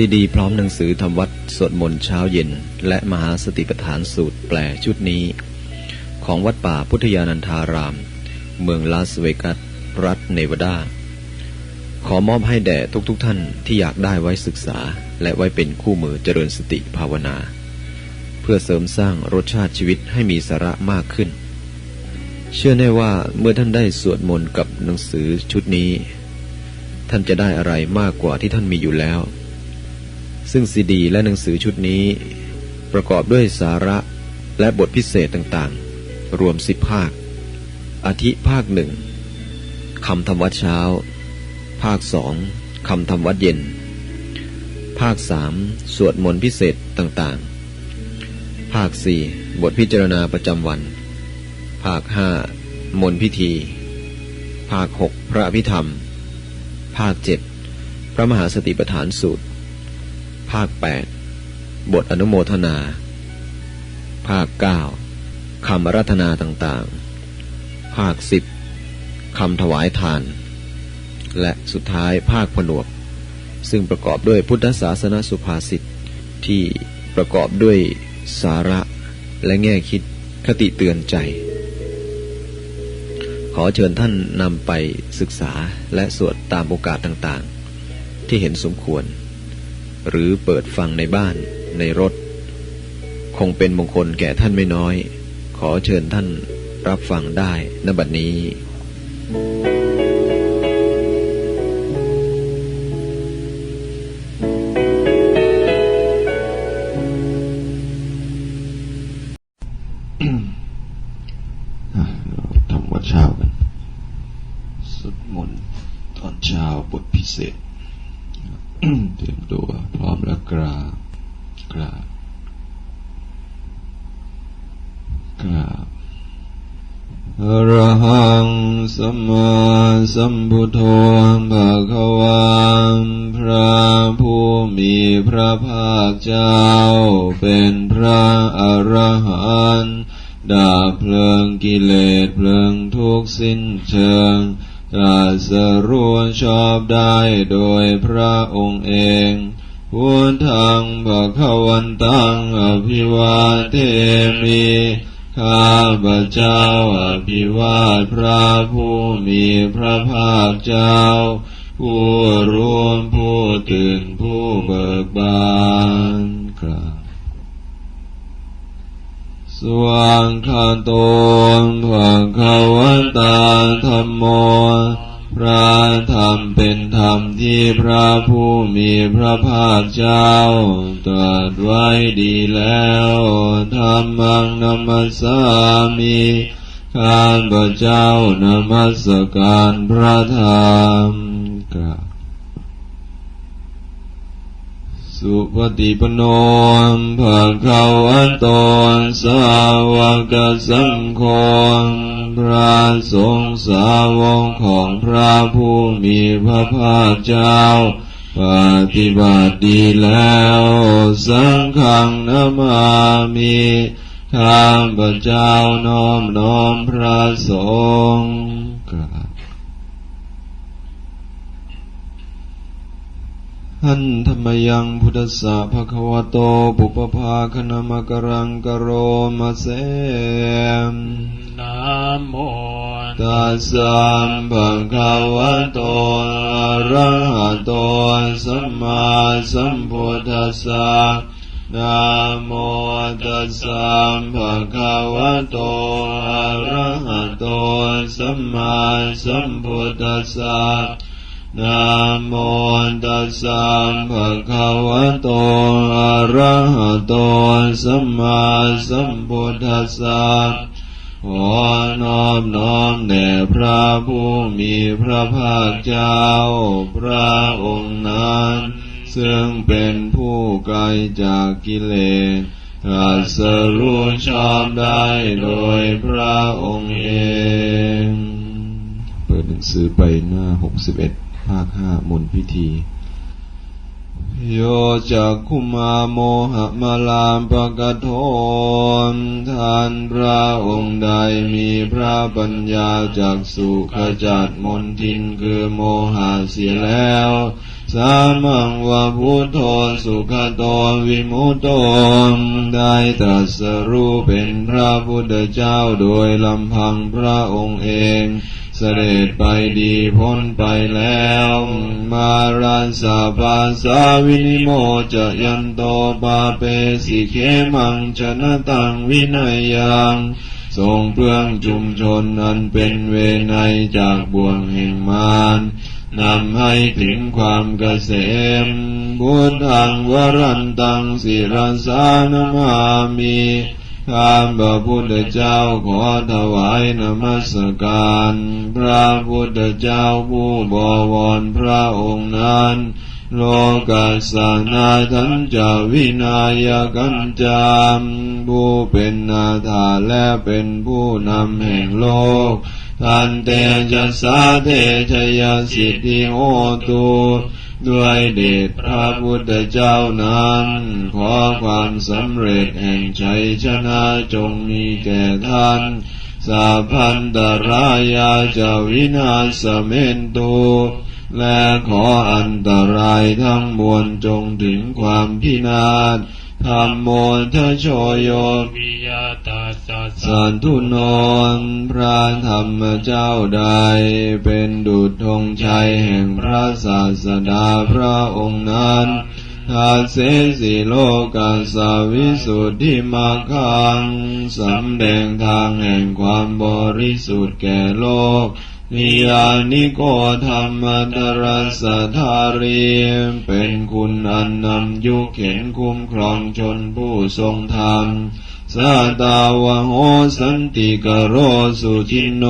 ซีดีพร้อมหนังสือทำวัดสวดมนต์เช้าเย็น และมหาสติปัฏฐานสูตรแปลชุดนี้ ของวัดป่าพุทธยานันทาราม เมืองลาสเวกัส รัฐเนวาดา ขอมอบให้แด่ทุกๆทท่านที่อยากได้ไว้ศึกษา และไว้เป็นคู่มือเจริญสติภาวนา เพื่อเสริมสร้างรสชาติชีวิตให้มีสาระมากขึ้น เชื่อแน่ว่าเมื่อท่านได้สวดมนต์กับหนังสือชุดนี้ ท่านจะได้อะไรมากกว่าที่ท่านมีอยู่แล้ว ซึ่งซีดีและหนังสือชุดนี้ ประกอบด้วยสาระและบทพิเศษต่างๆ รวมสิบภาค อาทิภาคหนึ่งคำธรรมวัดเช้า ภาคสองคำธรรมวัดเย็น ภาคสามสวดมนต์พิเศษต่างๆ ภาคสี่บทพิจารณาประจำวัน ภาคห้ามนต์พิธี ภาคหกพระอภิธรรม ภาคเจ็ดพระมหาสติปัฏฐานสูตร ภาคแปดบทอนุโมทนา ภาคเก้าคำรัธนาต่างๆ ภาคสิบคำถวายทาน และสุดท้ายภาคผนวก ซึ่งประกอบด้วยพุทธศาสนสุภาษิตที่ประกอบด้วยสาระและแง่คิดคติเตือนใจ ขอเชิญท่านนำไปศึกษาและสวดตามโอกาสต่างๆ ที่เห็นสมควร หรือเปิดฟังในบ้าน ในรถ คงเป็นมงคลแก่ท่านไม่น้อย ขอเชิญท่านรับฟังได้ณบัดนี้ กราบอรหังสัมมาสัมพุทโธภะคะวันพระผู้มีพระภาคเจ้า เป็นพระอรหันต์ดาเพลิงกิเลสเพลิงทุกข์สิ้นเชิงตรัสรู้ชอบได้โดยพระองค์เองพุทธังภะคะวันตังอภิวาเทมิ ข้าพระเจ้าอภิวาทพระผู้มีพระภาคเจ้า ผู้รวมผู้ตื่นผู้เบิกบานกราบสว่างคาโตมภะคะวันตาธรรมโม พระธรรมเป็นธรรมที่พระผู้มีพระภาคเจ้า ตรัสไว้ดีแล้วธรรมังนัมสสามิข้าพระเจ้านมัสการพระธรรมกราบ สุปฏิปโนภะคะวะโตสาวกสังโฆพระสงฆ์สาวกของพระผู้มีพระภาคเจ้า ปฏิบัติดีแล้ว สังฆังนามามิข้าพระเจ้าน้อมน้อมพระสงฆ์กราบ หันธรรมยังพุทธสสะภะคะวะโตปุปภาคณมกรังกโรมาเสมนะโมตัสสะภะคะวะโตอะระหะโตสัมมาสัมพุทธัสสะนะโมตัสสะภะคะวะโตอะระหะโตสัมมาสัมพุทธัสสะ นะโมตัสสะภะคะวะโตอะระหะโตสัมมาสัมพุทธัสสะขอนอบน้อมแด่พระผู้มีพระภาคเจ้า พระองค์นั้น ซึ่งเป็นผู้ไกลจากกิเลสตรัสรู้ชอบได้โดยพระองค์เอง เปิดหนังสือไปหน้าหกสิบเอ็ด ภาคห้ามนพิธีโยจักคุมาโมหะมาลามปะกะโทนท่านพระองค์ใดมีพระปัญญาจากสุขจัดมนทินคือโมหะเสียแล้ว สามังวะพุทโธสุขโตวิมุตโตได้ตรัสรู้เป็นพระพุทธเจ้าโดยลำพังพระองค์เอง เสด็จไปดีพ้นไปแล้ว มาราสาปาสาวินิโมจะยันโตปาเปสิเคมังชนะตังวินัยยังทรงเพื่องจุมชนอันเป็นเวไนจากบ่วงแห่งมารนำให้ถึงความเกษมบุญทางวรันตังสิรสานมามี ข้าพระพุทธเจ้าขอถวายนมัสการ พระพุทธเจ้าผู้บวรพระองค์นั้น โลกัสสนาทันจาวินายกันจามผู้เป็นนาถาและเป็นผู้นำแห่งโลก ทันเตจะสาเทชยสิทธิโอตุ ด้วยเดชพระพุทธเจ้านั้นขอความสำเร็จแห่งชัยชนะจงมีแก่ท่านสาพันตรายาจาวินาสเมนตุและขออันตรายทั้งมวลจงถึงความพินาศ ธรรมโมทโชโยวิยาตาสันทุนนพระธรรมเจ้าใด เป็นดุจธงชัยแห่งพระศาสดาพระองค์นั้นทาเสสิโลกาสาวิสุทธิมาคังสำแดงทางแห่งความบริสุทธิ์แก่โลก นิยานิโกธรรมตรสธารีเป็นคุณอันนำยุเข็นคุ้มครองชนผู้ทรงธรรมสาตาวโหสันติกโรสุจินโน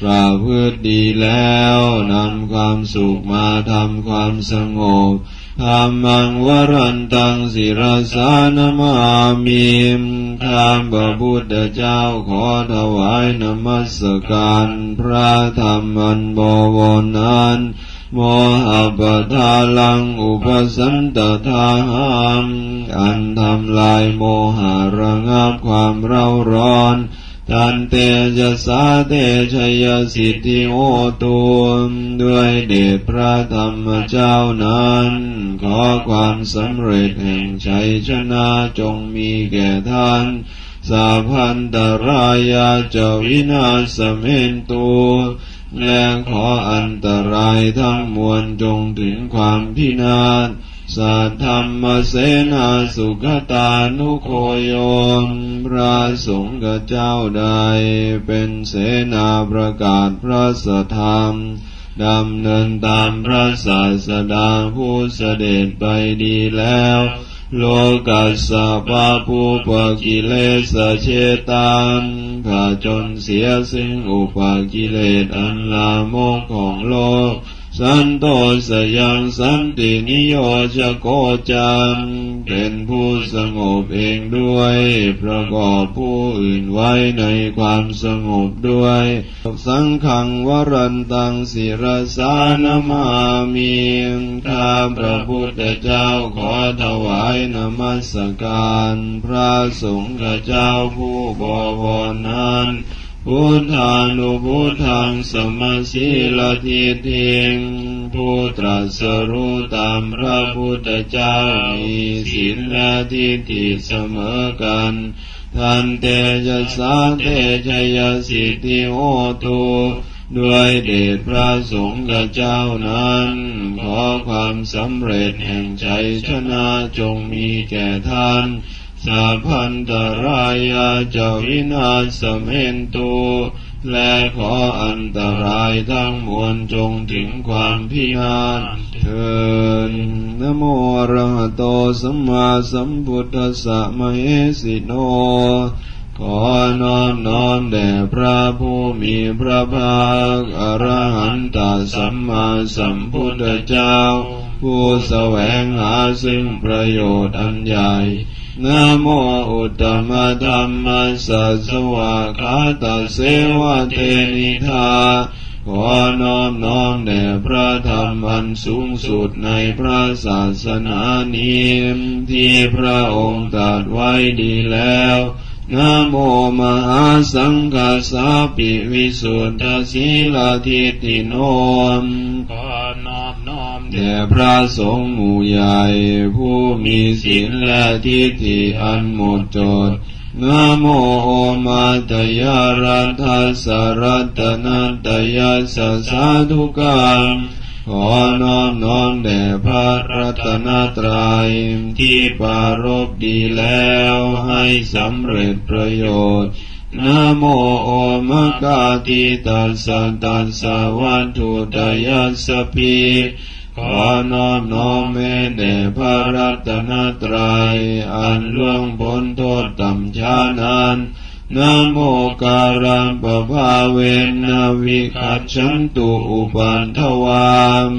ประพฤติดีแล้ว นำความสุขมาทำความสงบ ธรรมังวรันตังศิรสานามามิมข้ามพระพุทธเจ้าขอถวายนมัสการพระธรรมันบวรนั้นโมหะปทาลังอุปสันตทาหามอันทำลายโมหะระงับความเร่าร้อน ตันเตจะสาเตชยสิทธิโอตุมด้วยเดชพระธรรมเจ้านั้น ขอความสำเร็จแห่งชัยชนะจงมีแก่ท่าน สาพันตรายาจะวินาศเมนตูและขออันตรายทั้งมวลจงถึงความพินาศ สัทธรรมเสนาสุขตานุโคโยมพระสงฆ์เจ้าใด เป็นเสนาประกาศพระสธรรมดำเนินตามพระศาสดาผู้เสด็จไปดีแล้ว โลกัสสะปาปูปกิเลสเชตันขาจนเสียสิ่งอุปกิเลสอันลามกของโลก สันโตสยังสันตินิโยชโกจันเป็นผู้สงบเองด้วย ประกอบผู้อื่นไว้ในความสงบด้วย สังขังวรันตังศิรสานมามีข้าพระพุทธเจ้าขอถวายนมัสการ พระสงฆ์เจ้าผู้บวรนั้น พุทธานุพุทธังสมาสิลทิทิงผู้ตรัสรู้ตามพระพุทธเจ้ามีศีลและทิฏฐิเสมอกันทันเตจะสาเตชยสิทธิโอตุด้วยเดชพระสงฆ์เจ้านั้น ขอความสำเร็จแห่งใจชนะจงมีแก่ท่าน สัพพันตรายาจะวินาศเมนตุและขออันตรายทั้งมวลจงถึงความพินาศเถิดนโมอรหะโตสัมมาสัมพุทธัสสะมเหสิโน ขอน้อมน้อมแด่พระผู้มีพระภาคอรหันตสัมมาสัมพุทธเจ้า ผู้แสวงหาซึ่งประโยชน์อันใหญ่นะโมอุตตมะธรรมสัสวะคาตาเสวะเทนิธาขอน้อมน้อมแด่พระธรรมอันสูงสุดในพระศาสนานี้ที่พระองค์ตรัสไว้ดีแล้ว นะโมมหาสังฆาสาปิวิสุทธศีลาทิติโนมขอนอบน้อมแด่แด่พระสงฆ์หมู่ใหญ่ผู้มีศีลและทิฏฐิอันหมดจดนะโมโอมาตยารัตถสรัตนัตยาสสาธุการ ขอน้อมน้อมแด่พระรัตนตรัยที่ปารบดีแล้วให้สำเร็จประโยชน์นะโมโอมะกาติตัสสะตัสสะวัตถุตยัสสะปีขอน้อมน้อมแม่แด่พระรัตนตรัยอันล่วงพ้นโทษต่ำช้านาน นะโมการังปะภาเวนะวิคัจฉันตุอุปันทวาม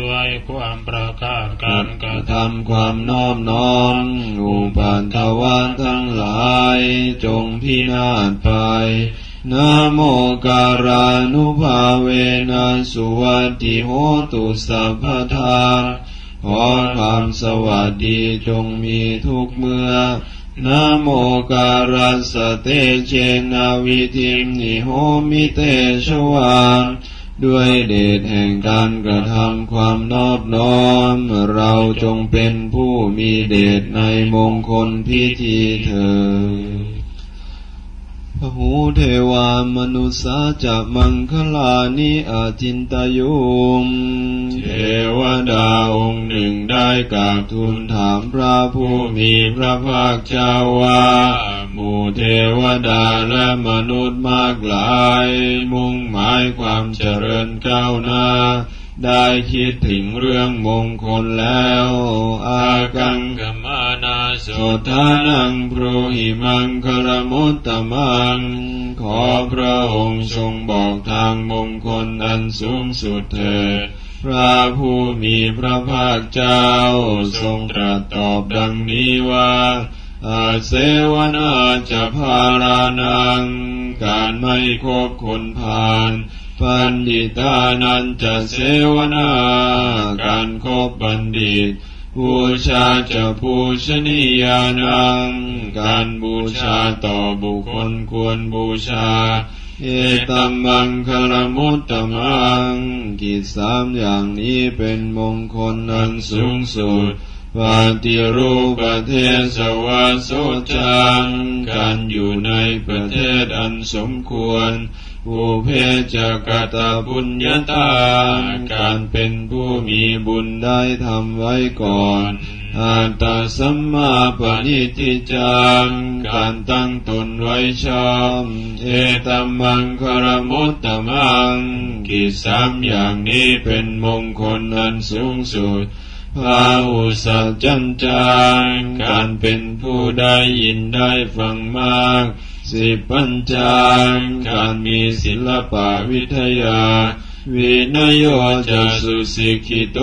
ด้วยความประกาศการกระทำความน้อบน้อมอุปันทวานทั้งหลาย จงพินาศไปนะโมการานุภาเวนะสุวัติโหตุสัพพทาขอความสวัสดีจงมีทุกเมื่อ นโมการัสเตเจนาวิธิมนิโหมิเตชวาด้วยเดชแห่งการกระทำความนอบน้อม เราจงเป็นผู้มีเดชในมงคลพิธีเถิด หูเทวามนุสาจะมังคลานิอาจินตยุมเทวดาองค์หนึ่งได้กราบทูลถามพระผู้มีพระภาคเจ้าว่าหมู่เทวดาและมนุษย์มากหลาย มุ่งหมายความเจริญก้าวหน้าได้คิดถึงเรื่องมงคลแล้ว อากังกมานาโสโสทานังโปรหิมังคารมุตตมัง ขอพระองค์ทรงบอกทางมงคลอันสูงสุดเถิดพระผู้มีพระภาคเจ้า ทรงตรัสตอบดังนี้ว่าอาเสวนาจะพารานัง การไม่คบคนพาลปันดิตานันจะเสวนา การคบบัณฑิต บูชาจะบูชนียานัง การบูชาต่อบุคคลควรบูชา เอตัมมังคลมุตตมัง กิจสามอย่างนี้เป็นมงคลอันสูงสุดปาติรูปประเทศสวัสโสจัง การอยู่ในประเทศอันสมควร ภูเพจกตาบุญญาตาการเป็นผู้มีบุญได้ทำไว้ก่อนอาตตสัมมาปณิทิจัง การตั้งตนไว้ชอบ เอตัมมังคารมุตตมัง กิจสามอย่างนี้เป็นมงคลอันสูงสุดพาหุสัจจันจางการเป็นผู้ได้ยินได้ฟังมาก สิปัญจางการมีศิลปะวิทยา วินยโยจะสุสิกิโต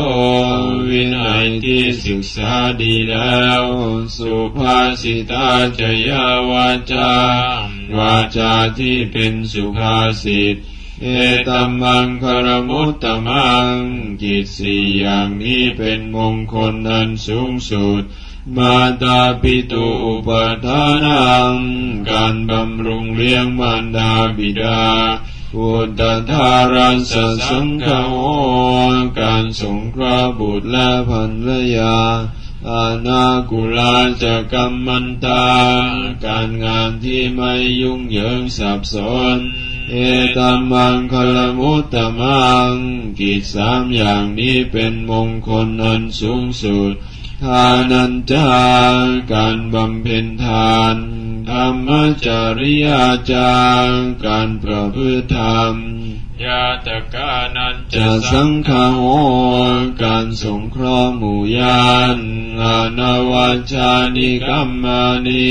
วินัยที่ศึกษาดีแล้ว สุภาษิตาจยาวาจาวาจาที่เป็นสุภาษิตเอตัมมังคารมุตตมังกิจสี่อย่างนี้เป็นมงคลอันสูงสุด มาตาปิตุอุปทานังการบำรุงเลี้ยงมารดาบิดาพุทธทารัสสังฆโอการสงเคราะห์บุตรและภรรยาอาณากุลาจะกรรมันตา การงานที่ไม่ยุ่งเหยิงสับสน เอตัมมังคลมุตตมัง กิจสามอย่างนี้เป็นมงคลอันสูงสุด ทานันจาการบำเพ็ญทานธรรมจริยาจาการประพฤติธรรมยาตกานันจะสังฆโหการสงเคราะห์หมู่ญาณอานาวัชชานิกัมมานี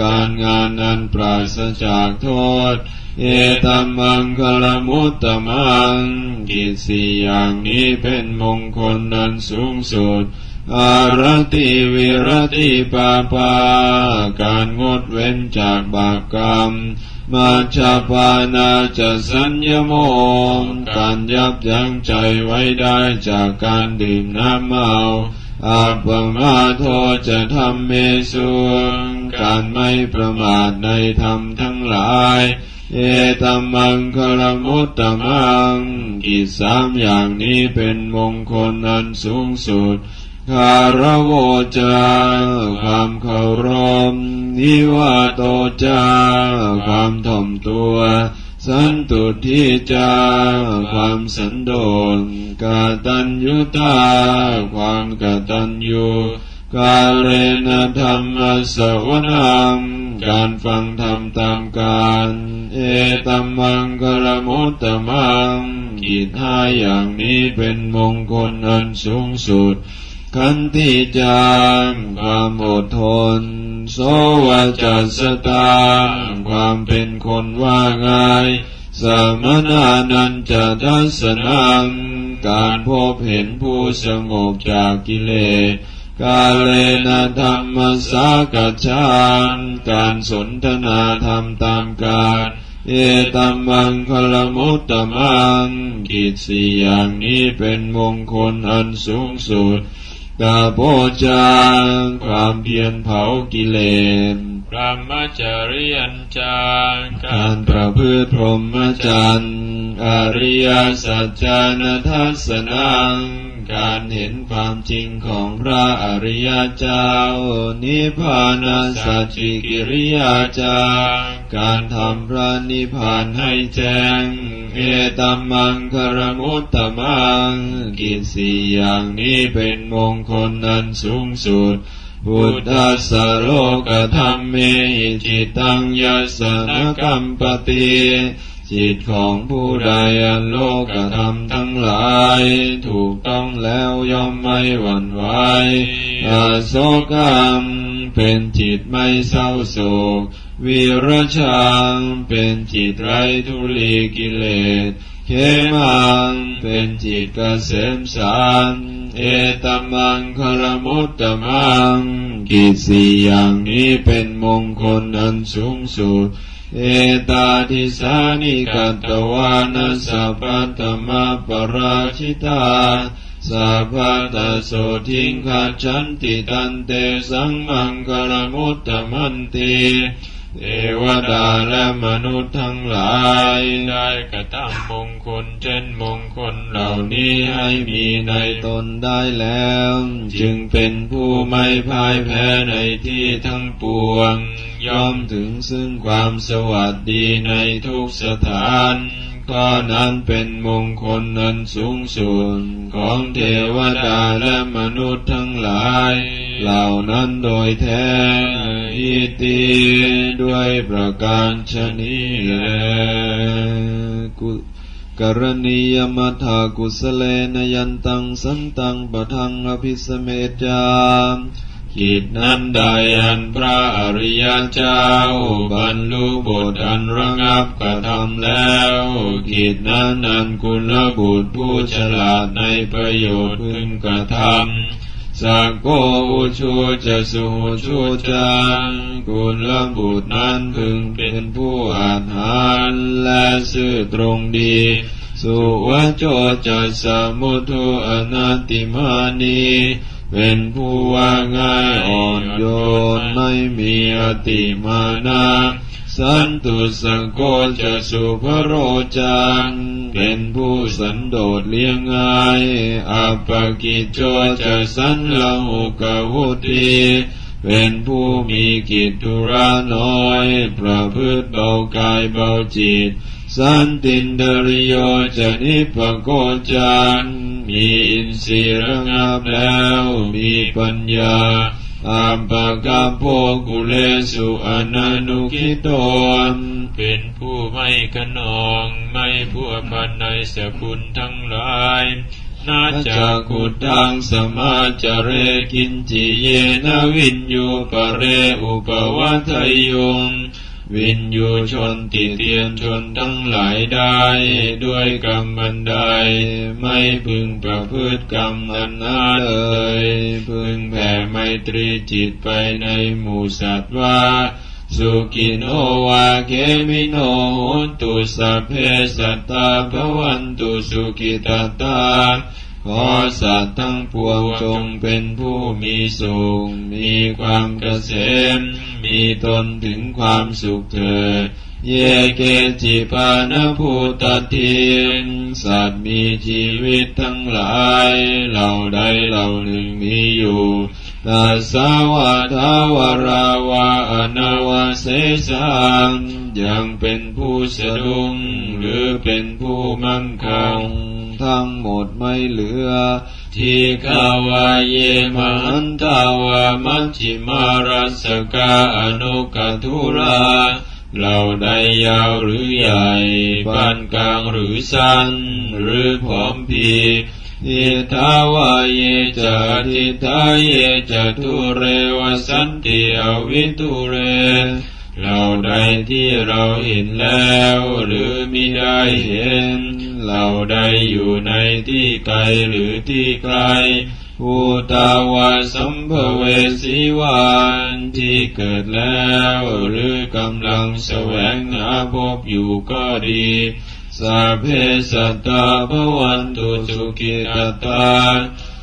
การงานอันปราศจากโทษ เอตัมมังคลมุตตมัง กิจสี่อย่างนี้เป็นมงคลอันสูงสุด อารติวิรติปาปา การงดเว้นจากบาปกรรม มาชาปานาจะสัญญโมการยับยั้งใจไว้ได้จากการดื่มน้ำเมาอัปปมาโทจะทำเมสุการไม่ประมาทในธรรมทั้งหลาย เอตัมมังคลมุตตมังกิจสามอย่างนี้เป็นมงคลอันสูงสุด คารโวจาความเคารพนิวาโตจาความถ่อมตัว สันตุทิจาความสันโดษกาตัญยุตา ความกาตัญญูกาเลนะธรรมสวนังการฟังธรรมตามการ เอตัมมังกลมุตตมังกิจห้าอย่างนี้เป็นมงคลอันสูงสุด ขันติจามความอดทน โสวาจัสตาความเป็นคนว่าง่าย สมนานันจะทัสนังการพบเห็นผู้สงบจากกิเลสกาเลนะธรรมสากัจฉานการสนทนาธรรมตามการเอตัมมังคลมุตตมังกิจสี่อย่างนี้เป็นมงคลอันสูงสุด กาโพจางความเพียรเผากิเลสพระมจริยัญจาการประพฤติพรหมจรรย์อริยสัจจานทัสนัง การเห็นความจริงของพระอริยเจ้า นิพพานสัจจิกิริยาจาการทำพระนิพพานให้แจ้ง เอตัมมังคารมุตตมัง กิจสี่อย่างนี้เป็นมงคลอันสูงสุดพุทธัสโลกธรรมเมหิจิตังยัสสนกัมปติ จิตของผู้ใดอันโลกธรรมทั้งหลาย ถูกต้องแล้วย่อมไม่หวั่นไหวอาโศกรรมเป็นจิตไม่เศร้าโศกวิรชังเป็นจิตไร้ทุลีกิเลส เขมังเป็นจิตกเกษมสาร เอตมังคลมุตตมัง กิจสี่อย่างนี้เป็นมงคลอันสูงสุด เอตาทิสานิกัตตวานัสสะปัตตมะปราชิตาสัพพะตะโสทิงขัดฉันติตันเตสังมังคลมุตตมันติ เทวดาและมนุษย์ทั้งหลายได้กระทำมงคลเช่นมงคลเหล่านี้ให้มีในตนได้แล้ว จึงเป็นผู้ไม่พ่ายแพ้ในที่ทั้งปวง ย่อมถึงซึ่งความสวัสดีในทุกสถาน ก็นั้นเป็นมงคลนันสูงสุดของเทวดาและมนุษย์ทั้งหลาย เหล่านั้นโดยแท้อิติด้วยประการชนีแลกุกรณียมัทากุสเลนยันตังสันตังปะทังอภิสเมจาม กิจนั้นใดอันพระอริยเจ้า บรรลุบทอันระงับกระทำแล้วกิจนั้นอันกุลบุตรผู้ฉลาดในประโยชน์พึงกระทำสักโกอุชูจะสุชูจังกุลบุตรนั้นพึงเป็นผู้อาหารและซื่อตรงดี สุวโจจะสมุทุอนาติมานี เป็นผู้ว่าง่ายอ่อนโยนไม่มีอติมานะสันตุสังโกจะสุภโรจัง เป็นผู้สันโดษเลี้ยงง่ายอัปปกิจโจจะสันละหุกวุตีเป็นผู้มีกิจธุระน้อย ประพฤติเบากายเบาจิต สันตินเดริโยจะนิพโกจันมีอินทรีย์ระงับแล้วมีปัญญาอัปปะกาโพกุเลสุอนันุคิโตนเป็นผู้ไม่ขนองไม่พัวพันในสกุลทั้งหลายนาจาจากกุตังสมาจาเรกินจิเยนะวินยูปะเรอุปวัตยง วินยูชนติเตียนชนทั้งหลายได้ ด้วยกรรมบันไดไม่พึงประพฤติกรรมอันนั้นเลย พึงแผ่ไมตรีจิตไปในหมู่สัตว์ว่าสุกินโอวาเกมิโนโหนตุสัพเพสัตตาภวันตุสุกิตตา ขอสัตว์ทั้งปวงจงเป็นผู้มีสุข มีความเกษม มีตนถึงความสุขเถิด เยเกจิปานภูตทินสัตว์มีชีวิตทั้งหลาย เหล่าใดเหล่าหนึ่งมีอยู่ตัสาวะทาวราวาอนาวาเสสังยังเป็นผู้สะดุ้งหรือเป็นผู้มั่งคัง ทั้งหมดไม่เหลือทีกาวาเยมหันตาวามัชฌิมารัสกาอนุกัทุราเหล่าใดยาวหรือใหญ่ปานกลางหรือสั้น หรือผอมพีอิทาวาเยจะทิทาเยจะทุเรวสันติอวิทุเร เราใดที่เราเห็นแล้ว หรือมิได้เห็น เราใดอยู่ในที่ไกลหรือที่ไกลภูตาวาสัมภเวสีวานที่เกิดแล้ว หรือกำลังแสวงหาพบอยู่ก็ดีสัพเพสัตตาภวันตุสุขิตตา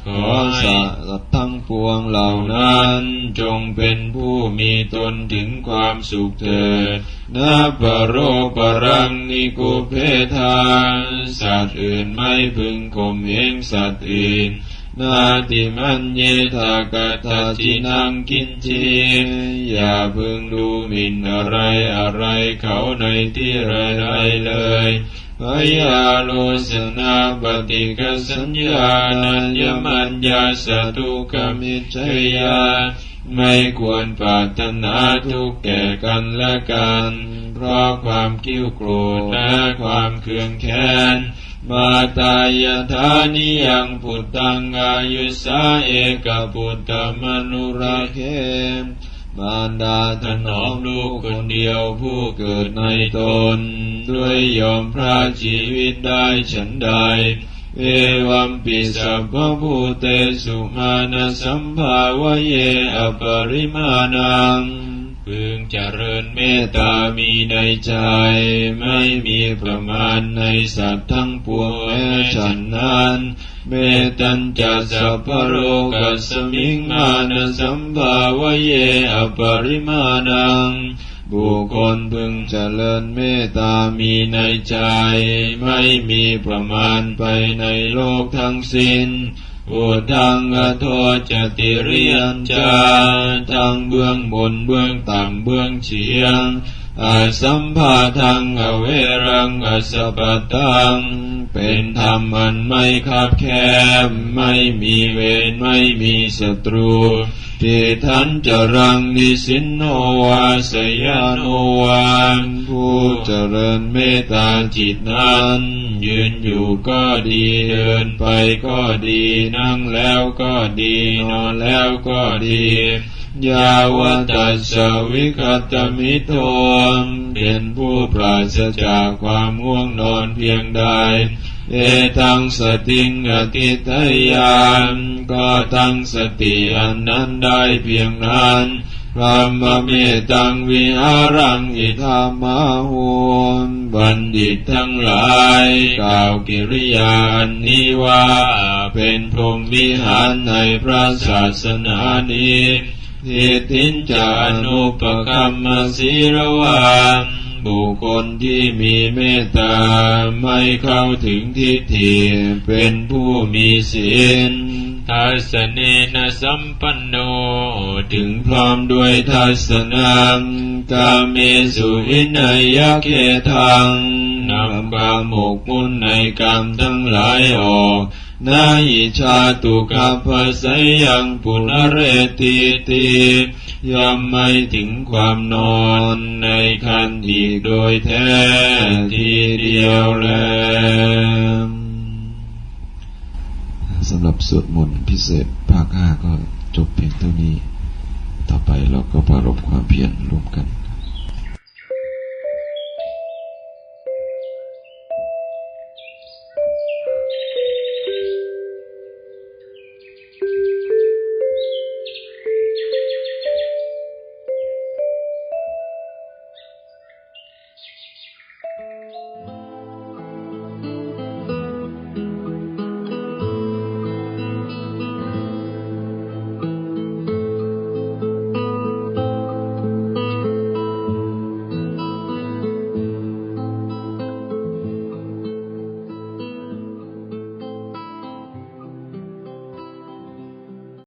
ขอสัตว์ทั้งปวงเหล่านั้น จงเป็นผู้มีตนถึงความสุขเถิดนาปโรปรังนิกุเพทานสัตว์อื่นไม่พึงข่มเหงสัตว์อื่นนาติมันเยทากาทาจินังกินจีอย่าพึงดูหมิ่นอะไรอะไรเขาในที่ไรไรเลย พยาโลสนาปฏิกสัญญานัญญมัญญาสตุกมิจยาไม่ควรปรารถนาทุกแก่กันและกัน เพราะความกิ้วโกรธและความเคืองแค้น มาตายธานิยังพุทธังอายุสาเอกพุทธมนุราเคม มารดาถนอมลูกคนเดียวผู้เกิดในตน ด้วยยอมพระชีวิตได้ฉันใด เอวัมปิสัพพภูเตสุมาณสัมภาวะเยอปริมาณังพึงเจริญเมตตามีในใจ ไม่มีประมาณในสัตว์ทั้งปวงฉันนั้น เมตัญจะสัพพะโรกัสมิงมานะสัมภาวะเยอปริมาณังบุคคลพึงเจริญเมตตามีในใจ ไม่มีประมาณไปในโลกทั้งสิ้นอุทังอโทจติเรียนจาทั้งเบื้องบนเบื้องต่ำเบื้องเฉียง อาสัมภาทังอเวรังอสปตัง เป็นธรรมมันไม่คับแคบ ไม่มีเวรไม่มีศัตรูทิทันจรังนิสินโนวาสยานโนวานผู้เจริญเมตตาจิตนั้น ยืนอยู่ก็ดีเดินไปก็ดี นั่งแล้วก็ดี นอนแล้วก็ดี ยาวตัสสวิคตมิโทมเป็นผู้ปราศจากความง่วงนอนเพียงใด เอตังสติงอติทยานก็ตั้งสติอันนั้นได้เพียงนั้นพระมเมตังวิหารังอิธามาหุนบัณฑิตทั้งหลายกล่าวกิริยาอันนี้ว่า เป็นพรหมวิหารในพระศาสนานี้ ทิทินจานุปกรรมศีรวาบุคคลที่มีเมตตาไม่เข้าถึงทิฏฐิเป็นผู้มีศีลทัศเนนะสัมปันโน ถึงพร้อมด้วยทัศนังกาเมสุอินยะเคทังนำความหมกมุ่นในกรรมทั้งหลายออก นาอิชาตุกัปสยังปุณเรติติยอมไม่ถึงความนอนในคันอีกโดยแท้ทีเดียวแล้วสำหรับสวดมนต์พิเศษภาคห้าก็จบเพียงเท่านี้ ต่อไปเราก็ปรารบความเพียรร่วมกัน